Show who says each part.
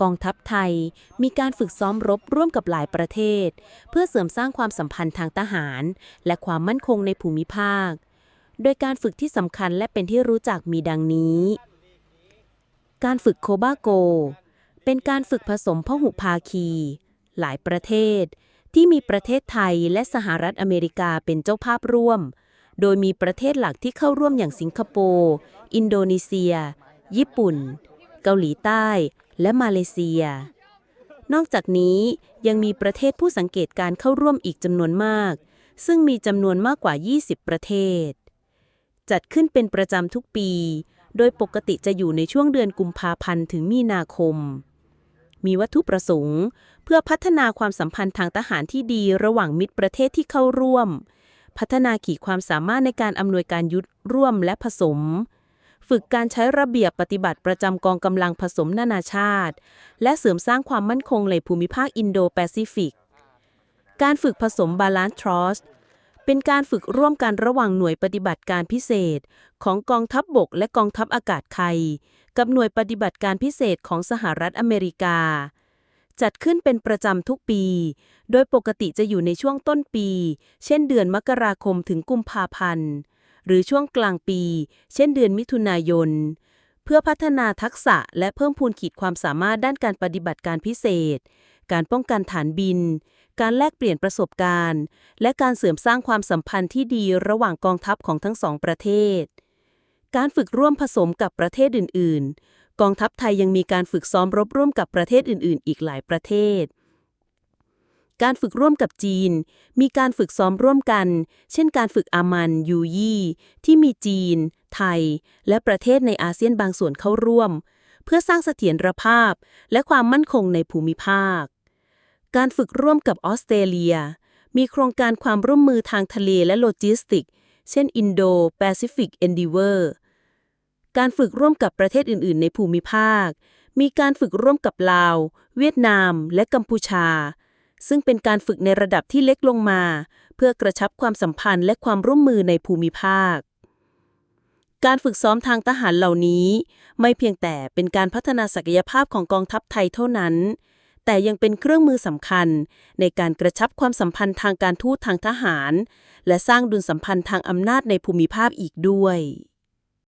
Speaker 1: กองทัพไทย มีการฝึกซ้อมรบร่วมกับหลายประเทศ เพื่อเสริมสร้างความสัมพันธ์ทางทหาร และความมั่นคงในภูมิภาค โดยการฝึกที่สำคัญและเป็นที่รู้จักมีดังนี้ การฝึกโคบาโก เป็นการฝึกผสมพหุภาคี หลายประเทศ ที่มีประเทศไทยและสหรัฐอเมริกาเป็นเจ้าภาพร่วม โดยมีประเทศหลักที่เข้าร่วมอย่างสิงคโปร์ อินโดนีเซีย ญี่ปุ่น เกาหลีใต้ และมาเลเซีย นอกจากนี้ยังมีประเทศผู้สังเกตการเข้าร่วมอีกจำนวนมาก ซึ่งมีจำนวนมากกว่า 20 ประเทศ จัดขึ้นเป็นประจำทุกปี โดยปกติจะอยู่ในช่วงเดือนกุมภาพันธ์ถึงมีนาคม มีวัตถุประสงค์ เพื่อพัฒนาความสัมพันธ์ทางทหารที่ดีระหว่างมิตรประเทศที่เข้าร่วม พัฒนาขีดความสามารถในการอำนวยการยุทธร่วมและผสม ฝึกการใช้ระเบียบปฏิบัติประจำกองกำลังผสมนานาชาติ และเสริมสร้างความมั่นคงในภูมิภาคอินโดแปซิฟิก การฝึกผสมบาลานซ์ทรอสเป็นการฝึกร่วมกันระหว่างหน่วยปฏิบัติการพิเศษ ของกองทัพบบกและกองทัพอากาศไทย กับหน่วยปฏิบัติการพิเศษของสหรัฐอเมริกา จัดขึ้นเป็นประจำทุกปี โดยปกติจะอยู่ในช่วงต้นปี เช่นเดือนมกราคมถึงกุมภาพันธ์ หรือช่วงกลางปี เช่นเดือนมิถุนายน เพื่อพัฒนาทักษะและเพิ่มพูนขีดความสามารถด้านการปฏิบัติการพิเศษ การป้องกันฐานบิน การแลกเปลี่ยนประสบการณ์ และการเสริมสร้างความสัมพันธ์ที่ดีระหว่างกองทัพของทั้งสองประเทศ การฝึกร่วมผสมกับประเทศอื่น ๆ กองทัพไทยยังมีการฝึกซ้อมรบร่วมกับประเทศอื่น ๆ อีกหลายประเทศ การฝึกร่วมกับจีน มีการฝึกซ้อมร่วมกัน เช่นการฝึกอามันยูยี่ที่มีจีน ไทย และประเทศในอาเซียนบางส่วนเข้าร่วม เพื่อสร้างเสถียรภาพ และความมั่นคงในภูมิภาค การฝึกร่วมกับออสเตรเลีย มีโครงการความร่วมมือทางทะเลและโลจิสติก เช่น Indo-Pacific Endeavour การฝึกร่วมกับประเทศอื่น ๆ ในภูมิภาค มีการฝึกร่วมกับลาว เวียดนาม และกัมพูชา ซึ่งเป็นการฝึกในระดับที่เล็กลงมา เพื่อกระชับความสัมพันธ์และความร่วมมือในภูมิภาค การฝึกซ้อมทางทหารเหล่านี้ ไม่เพียงแต่เป็นการพัฒนาศักยภาพของกองทัพไทยเท่านั้น แต่ยังเป็นเครื่องมือสำคัญ ในการกระชับความสัมพันธ์ทางการทูตทางทหาร และสร้างดุลสัมพันธ์ทางอำนาจในภูมิภาคอีกด้วย